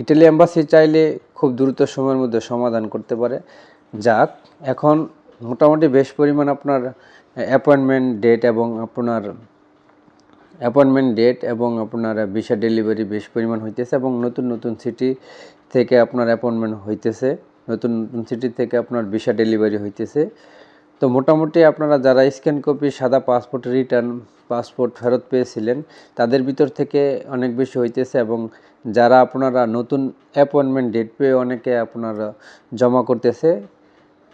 Italy embassy চাইলে খুব দ্রুত সময়ের মধ্যে সমাধান করতে পারে। যাক, এখন মোটামুটি বেশ পরিমাণ আপনার অ্যাপয়েন্টমেন্ট ডেট এবং আপনার অ্যাপয়েন্টমেন্ট ডেট এবং আপনার ভিসা ডেলিভারি বেশ পরিমাণ হইতেছে এবং নতুন নতুন সিটি থেকে আপনার অ্যাপয়েন্টমেন্ট হইতেছে। নতুন নতুন সিটি থেকে আপনার ভিসা ডেলিভারি হইতেছে। তো মোটামুটি আপনারা যারা স্ক্যান কপি, সাদা পাসপোর্ট রিটার্ন পাসপোর্ট ফেরত পেয়েছিলেন, তাদের ভিতর থেকে অনেক বেশি হইতেছে এবং যারা আপনারা নতুন অ্যাপয়েন্টমেন্ট ডেট পেয়ে অনেকে আপনারা জমা করতেছে।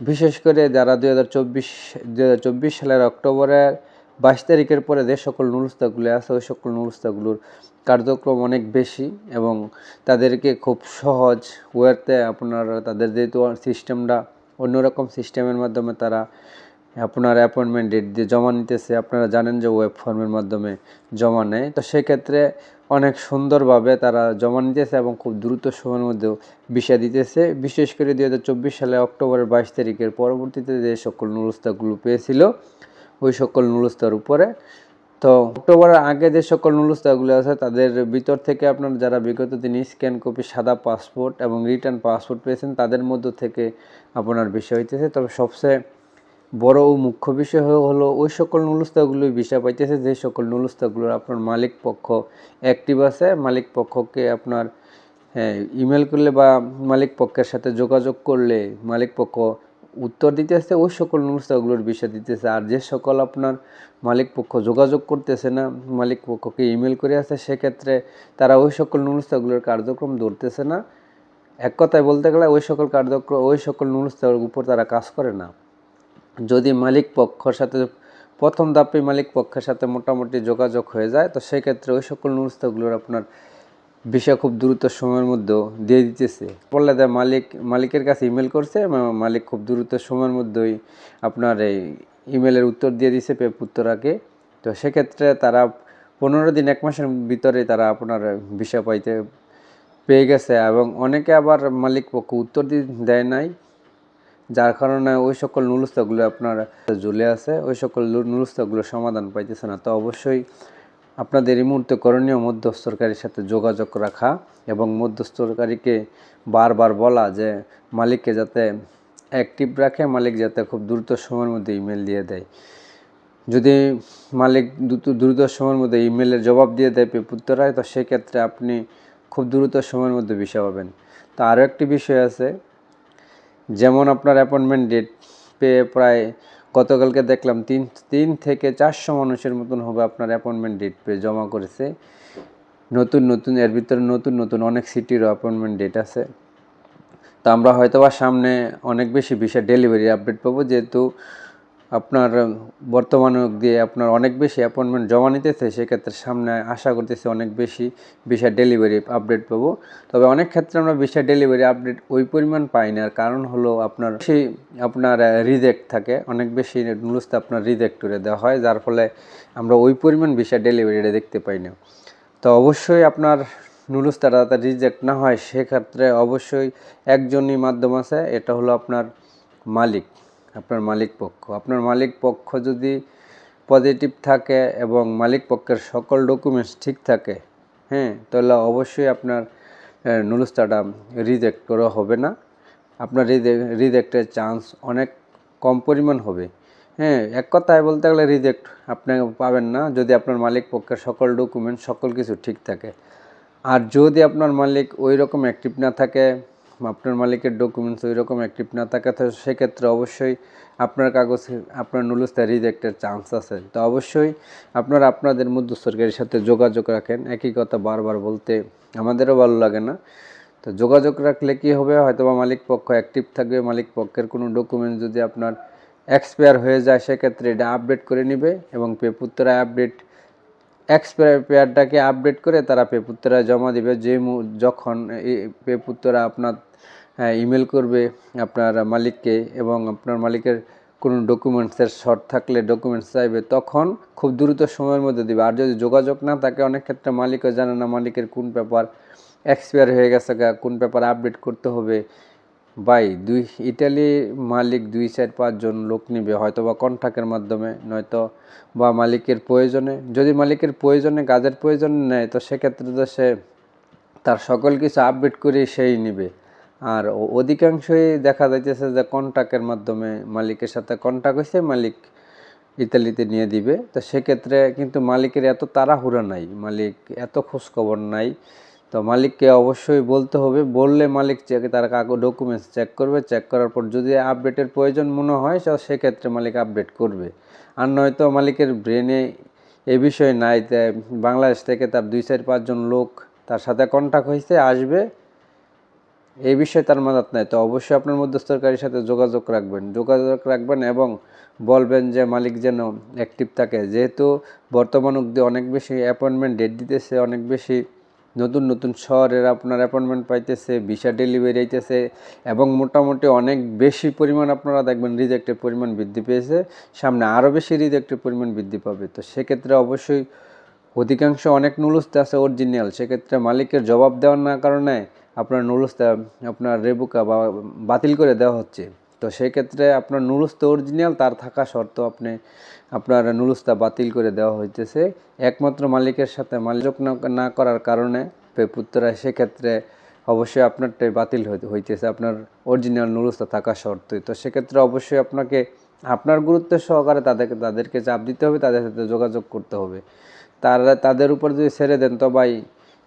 বিশেষ করে যারা দুই হাজার চব্বিশ চব্বিশ সালের অক্টোবরের বাইশ তারিখের পরে যে সকল নুরস্তাগুলি আছে, ওই সকল নুরস্তাগুলোর কার্যক্রম অনেক বেশি এবং তাদেরকে খুব সহজ ওয়েতে আপনারা তাদের যেহেতু সিস্টেমটা অন্যরকম সিস্টেমের মাধ্যমে তারা আপনার অ্যাপয়েন্টমেন্ট ডেট দিয়ে জমা নিতেছে। আপনারা জানেন যে ওয়েব ফর্মের মাধ্যমে জমা নেয়। তো সেক্ষেত্রে অনেক সুন্দরভাবে তারা জমা নিতেছে এবং খুব দ্রুত সময়ের মধ্যেও বিষয় দিতেছে। বিশেষ করে দুই হাজার চব্বিশ সালে অক্টোবরের বাইশ তারিখের পরবর্তীতে যে সকল নুরস্তাগুলো পেয়েছিল, ওই সকল নুরস্তার উপরে তো অক্টোবরের আগে যে সকল নুরস্তাগুলো আছে, তাদের ভিতর থেকে আপনার যারা বিগত দিন স্ক্যান কপি, সাদা পাসপোর্ট এবং রিটার্ন পাসপোর্ট পেয়েছেন, তাদের মধ্য থেকে আপনার বিষয় হইতেছে। তবে সবচেয়ে বড় ও মুখ্য বিষয় হলো ওই সকল নুলস্তাগুলো বিষয় পাইতেছে, যে সকল নুলস্তাগুলোর আপনার মালিক পক্ষ অ্যাক্টিভ আছে। মালিক পক্ষকে আপনার হ্যাঁ ইমেল করলে বা মালিক পক্ষের সাথে যোগাযোগ করলে মালিক পক্ষ উত্তর দিতেছে, ওই সকল নুলস্তাগুলোর বিষয় দিতেছে। আর যে সকল আপনার মালিক পক্ষ যোগাযোগ করতেছে না, মালিক পক্ষকে ইমেল করে আছে, সেক্ষেত্রে তারা ওই সকল নুলস্তাগুলোর কার্যক্রম ধরতেছে না। এক কথায় বলতে গেলে, ওই সকল কার্যক্রম, ওই সকল নুলস্তার উপর তারা কাজ করে না। যদি মালিক পক্ষের সাথে, প্রথম ধাপে মালিক পক্ষের সাথে মোটামুটি যোগাযোগ হয়ে যায়, তো সেক্ষেত্রে ওই সকল নুরস্তাগুলোর আপনার বিষয় খুব দ্রুত সময়ের মধ্যে দিয়ে দিতেছে। বললে যে মালিক, মালিকের কাছে ইমেল করছে মালিক খুব দ্রুত সময়ের মধ্যেই আপনার এই ইমেলের উত্তর দিয়ে দিছে পেপ উত্তরাকে তো সেক্ষেত্রে তারা পনেরো দিন, এক মাসের ভিতরে তারা আপনার বিষয় পাইতে পেয়ে গেছে এবং অনেকে আবার মালিক পক্ষ উত্তর দিয়ে নাই, যার কারণে ওই সকল নুলস্তাগুলো আপনার ঝুলে আছে, ওই সকল নুলস্তাগুলো সমাধান পাইতেছে না। তো অবশ্যই আপনাদের এই মুহূর্তে করণীয় মধ্যস্থকারীর সাথে যোগাযোগ রাখা এবং মধ্যস্থকারীকে বারবার বলা যে মালিককে যাতে অ্যাক্টিভ রাখে, মালিক যাতে খুব দ্রুত সময়ের মধ্যে ইমেল দিয়ে দেয়। যদি মালিক দ্রুত দ্রুত সময়ের মধ্যে ইমেলের জবাব দিয়ে দেয় পেপুত্তরায় তো সেক্ষেত্রে আপনি খুব দ্রুত সময়ের মধ্যে বিষয় পাবেন। তো আরও একটি বিষয় আছে, যেমন আপনার অ্যাপয়েন্টমেন্ট ডেট পেয়ে প্রায় গতকালকে দেখলাম তিন তিন থেকে চারশো মানুষের মতন হবে আপনার অ্যাপয়েন্টমেন্ট ডেট পেয়ে জমা করেছে। নতুন নতুন, এর ভিতরে নতুন নতুন অনেক সিটিরও অ্যাপয়েন্টমেন্ট ডেট আছে। তো আমরা হয়তো বা সামনে অনেক বেশি বিষয় ডেলিভারি আপডেট পাবো, যেহেতু আপনার বর্তমানে দিয়ে আপনার অনেক বেশি অ্যাপয়েন্টমেন্ট জমা নিতেছে, সেক্ষেত্রে সামনে আশা করতেছি অনেক বেশি বিষয় ডেলিভারি আপডেট পাবো। তবে অনেক ক্ষেত্রে আমরা বিষয় ডেলিভারি আপডেট ওই পরিমাণ পাই না আর কারণ হলো আপনার বেশি আপনার রিজেক্ট থাকে। অনেক বেশি নুলুসতে আপনার রিজেক্ট করে দেওয়া হয়, যার ফলে আমরা ওই পরিমাণ বিষয় ডেলিভারিটা দেখতে পাই না। তো অবশ্যই আপনার নুলুস্তারা যাতে রিজেক্ট না হয়, সেক্ষেত্রে অবশ্যই একজনই মাধ্যম আছে, এটা হলো আপনার মালিক। আপনার মালিক পক্ষ। আপনার মালিক পক্ষ যদি পজিটিভ থাকে এবং মালিক পক্ষের সকল ডকুমেন্টস ঠিক থাকে হ্যাঁ তাহলে অবশ্যই আপনার নুলুস্তাটা রিজেক্ট করা হবে না। আপনার রিজেক্টের চান্স অনেক কম পরিমাণ হবে। হ্যাঁ এক কথায় বলতে গেলে রিজেক্ট আপনি পাবেন না যদি আপনার মালিক পক্ষের সকল ডকুমেন্ট সকল কিছু ঠিক থাকে। আর যদি আপনার মালিক ওই রকম অ্যাক্টিভ না থাকে আপনার মালিকের ডকুমেন্টস ওই রকম অ্যাক্টিভ না থাকে তো সেক্ষেত্রে অবশ্যই আপনার কাগজ আপনার নুলুস্তা রিজেক্টের চান্স আছে। তো অবশ্যই আপনারা আপনাদের মধ্যে সরকারের সাথে যোগাযোগ রাখেন। একই কথা বারবার বলতে আমাদেরও ভালো লাগে না। তো যোগাযোগ রাখলে কি হবে? হয়তো বা মালিক পক্ষ অ্যাক্টিভ থাকবে, মালিক পক্ষের কোনো ডকুমেন্ট যদি আপনার এক্সপায়ার হয়ে যায়, সেক্ষেত্রে এটা আপডেট করে নেবে এবং পেপুত্তরা আপডেট এক্সপায়ারটাকে আপডেট করে তারা পেপুত্তরায় জমা দিবে। যে যখন পেপুত্তরা আপনার ইমেল করবে আপনার মালিককে এবং আপনার মালিকের কোনো ডকুমেন্টসের শর্ট থাকলে ডকুমেন্টস চাইবে, তখন খুব দ্রুত সময়ের মধ্যে দিবে। আর যদি যোগাযোগ না থাকে, অনেক ক্ষেত্রে মালিকও জানে না মালিকের কোন পেপার এক্সপায়ার হয়ে গেছে কোন পেপার আপডেট করতে হবে। বাই দুই ইটালি মালিক দুই, চার পাঁচজন লোক নিবে হয়তো বা কন্ট্রাক্টের মাধ্যমে, নয়তো বা মালিকের প্রয়োজনে। যদি মালিকের প্রয়োজনে, কাজের প্রয়োজনে নেয়, তো সেক্ষেত্রে তো সে তার সকল কিছু আপডেট করে সেই নিবে। আর অধিকাংশই দেখা যাইতেছে যে কন্ট্যাক্টের মাধ্যমে মালিকের সাথে কন্ট্যাক্ট হয়েছে মালিক ইতালিতে নিয়ে দিবে। তো সেক্ষেত্রে কিন্তু মালিকের এত তাড়াহুড়া নাই, মালিক এত খোঁজখবর নাই তো মালিককে অবশ্যই বলতে হবে, বললে মালিক চেক, তার কাগজ ডকুমেন্টস চেক করবে চেক করার পর যদি আপডেটের প্রয়োজন মনে হয় তো সেক্ষেত্রে মালিক আপডেট করবে। আর নয়তো মালিকের ব্রেনে এ বিষয়ে নাই বাংলাদেশ থেকে তার দুই চার পাঁচজন লোক তার সাথে কন্ট্যাক্ট হয়েছে আসবে এই বিষয়ে তার মাদাত নাই। তো অবশ্যই আপনার মধ্যস্থকারীর সাথে যোগাযোগ রাখবেন যোগাযোগ রাখবেন এবং বলবেন যে মালিক যেন অ্যাক্টিভ থাকে। যেহেতু বর্তমান অবধি অনেক বেশি অ্যাপয়েন্টমেন্ট ডেট দিতেছে, অনেক বেশি নতুন নতুন শহরের আপনার অ্যাপয়েন্টমেন্ট পাইতেছে ভিসা ডেলিভারি আইতেছে এবং মোটামুটি অনেক বেশি পরিমাণ আপনারা দেখবেন রিজেক্টের পরিমাণ বৃদ্ধি পেয়েছে। সামনে আরও বেশি রিজেক্টের পরিমাণ বৃদ্ধি পাবে। তো সেক্ষেত্রে অবশ্যই অধিকাংশ অনেক নুলুস্তে আছে অরিজিনাল সেক্ষেত্রে মালিকের জবাব দেওয়ার না কারণে আপনার নুলুস্তা, আপনার রেবুকা বা বাতিল করে দেওয়া হচ্ছে। তো সেক্ষেত্রে আপনার নুলুস্তা অরিজিনাল, তার থাকা শর্ত আপনি, আপনার নুলুস্তা বাতিল করে দেওয়া হইতেছে। একমাত্র মালিকের সাথে মালিক না করার কারণে পুত্রা সেক্ষেত্রে অবশ্যই আপনারটাই বাতিল হইতে হইতেছে, আপনার অরিজিনাল নুলুস্তা থাকা শর্তই। তো সেক্ষেত্রে অবশ্যই আপনাকে, আপনার গুরুত্ব সহকারে তাদেরকে তাদেরকে চাপ দিতে হবে, তাদের সাথে যোগাযোগ করতে হবে। তারা, তাদের উপর যদি ছেড়ে দেন, তো ভাই,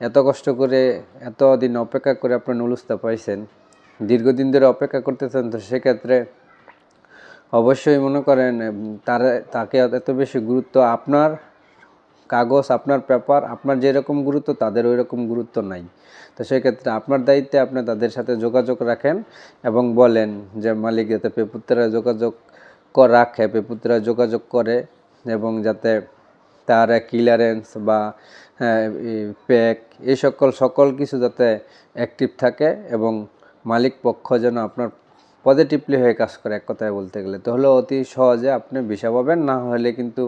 এত কষ্ট করে এত দিন অপেক্ষা করে আপনার নুলুস্তা পাইছেন দীর্ঘদিন ধরে অপেক্ষা করতেছেন, তো সেক্ষেত্রে অবশ্যই মনে করেন তারা, তাকে এত বেশি গুরুত্ব আপনার কাগজ, আপনার পেপার, আপনার যেরকম গুরুত্ব, তাদের ওই রকম গুরুত্ব নাই। তো সেক্ষেত্রে আপনার দায়িত্বে আপনি তাদের সাথে যোগাযোগ রাখেন এবং বলেন যে, মালিক, যাতে পেপুত্রা যোগাযোগ রাখে পেপুত্রা যোগাযোগ করে এবং যাতে তার ক্লিয়ারেন্স বা প্যাক এই সকল সকল কিছু যাতে অ্যাক্টিভ থাকে এবং মালিক পক্ষ যেন আপনার পজিটিভলি হয়ে কাজ করে, এক কথায় বলতে গেলে। তাহলে অতি সহজে আপনি ভিসা পাবেন, না হলে কিন্তু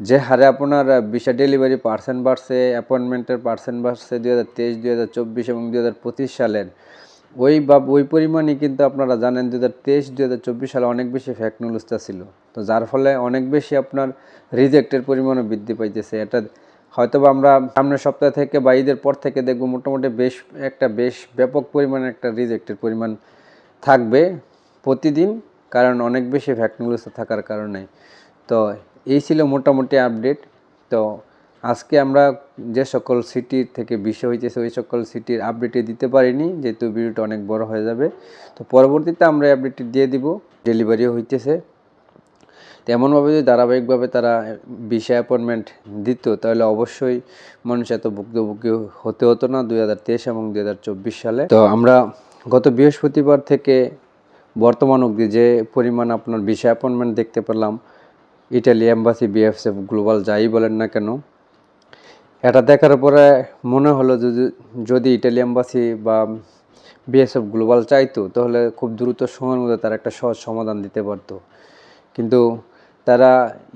যে হারে আপনার ভিসা ডেলিভারি পার্সেন্ট বাড়ছে অ্যাপয়েন্টমেন্টের পার্সেন্ট বাড়ছে দুই হাজার তেইশ, দুই হাজার চব্বিশ এবং দুই হাজার পঁচিশ সালের, ওই বা, ওই পরিমাণই কিন্তু আপনারা জানেন দু হাজার তেইশ দু হাজার চব্বিশ সালে অনেক বেশি ফ্যাক নিউজটা ছিল। তো যার ফলে অনেক বেশি আপনার রিজেক্টের পরিমাণও বৃদ্ধি পাইতেছে। এটা হয়তো আমরা সামনের সপ্তাহ থেকে বা ঈদের পর থেকে দেখব মোটামুটি বেশ একটা, বেশ ব্যাপক পরিমাণে একটা রিজেক্টের পরিমাণ থাকবে প্রতিদিন, কারণ অনেক বেশি ফ্যাক নিউজ থাকার কারণে। তো এই ছিল মোটামুটি আপডেট তো আজকে আমরা যে সকল সিটির থেকে বিষয় হইতেছে, ওই সকল সিটির আপডেটে দিতে পারিনি, যেহেতু ভিডিওটা অনেক বড় হয়ে যাবে। তো পরবর্তীতে আমরা আপডেটটি দিয়ে দিব। ডেলিভারিও হইতেছে। তো এমনভাবে যদি ধারাবাহিকভাবে তারা ভিসা অ্যাপয়েন্টমেন্ট দিত, তাহলে অবশ্যই মানুষ এত ভুক্তভোগী হতে হতো না দুই হাজার তেইশ এবং দুই হাজার চব্বিশ সালে। তো আমরা গত বৃহস্পতিবার থেকে বর্তমান অবধি যে পরিমাণ আপনার ভিসা অ্যাপয়েন্টমেন্ট দেখতে পেলাম ইটালি এম্বাসি বিএফএফ গ্লোবাল যাই বলেন না কেন, এটা দেখার পরে মনে হলো যদি যদি ইটালি এম্বাসি বা বিএসএফ গ্লোবাল চাইতো, তাহলে খুব দ্রুত সময়ের মধ্যে তারা একটা সহজ সমাধান দিতে পারতো। কিন্তু তারা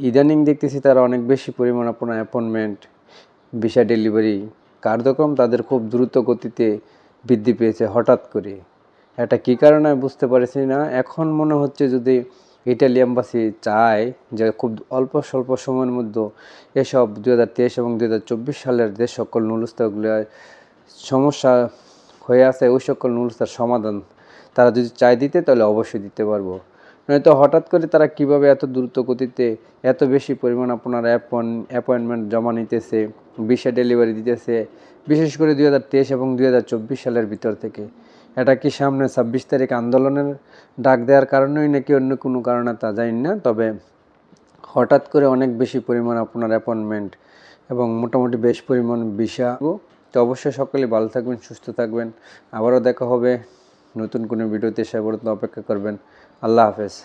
ইদানিং দেখতেছি তারা অনেক বেশি পরিমাণ আপনার অ্যাপয়েন্টমেন্ট ভিসা ডেলিভারি কার্যক্রম তাদের খুব দ্রুত গতিতে বৃদ্ধি পেয়েছে হঠাৎ করে। এটা কী কারণে বুঝতে পারছি না। এখন মনে হচ্ছে যদি ইটালি এম্বাসি চায় যে খুব অল্প স্বল্প সময়ের মধ্যে এসব দু হাজার তেইশ এবং দু হাজার চব্বিশ সালের যে সকল নুলস্তাগুলো সমস্যা হয়ে আছে, ওই সকল নুলস্তার সমাধান তারা যদি চায় দিতে, তাহলে অবশ্যই দিতে পারব। নয়তো হঠাৎ করে তারা কীভাবে এত দ্রুত গতিতে এত বেশি পরিমাণ আপনার অ্যাপয়েন্টমেন্ট জমা নিতেছে, ভিসা ডেলিভারি দিতেছে, বিশেষ করে দুই হাজার তেইশ এবং দুই হাজার চব্বিশ সালের ভিতর থেকে? এটা কি সামনে ছাব্বিশ তারিখ আন্দোলনের ডাক দেওয়ার কারণেই নাকি অন্য কোনো কারণে তা জানি না, তবে হঠাৎ করে অনেক বেশি পরিমাণ আপনার অ্যাপয়েন্টমেন্ট এবং মোটামুটি বেশ পরিমাণ ভিসা তো অবশ্যই সকলে ভালো থাকবেন, সুস্থ থাকবেন। আবারও দেখা হবে নতুন কোনো ভিডিওতে, সে পর্যন্ত অপেক্ষা করবেন। আল্লাহ হাফেজ।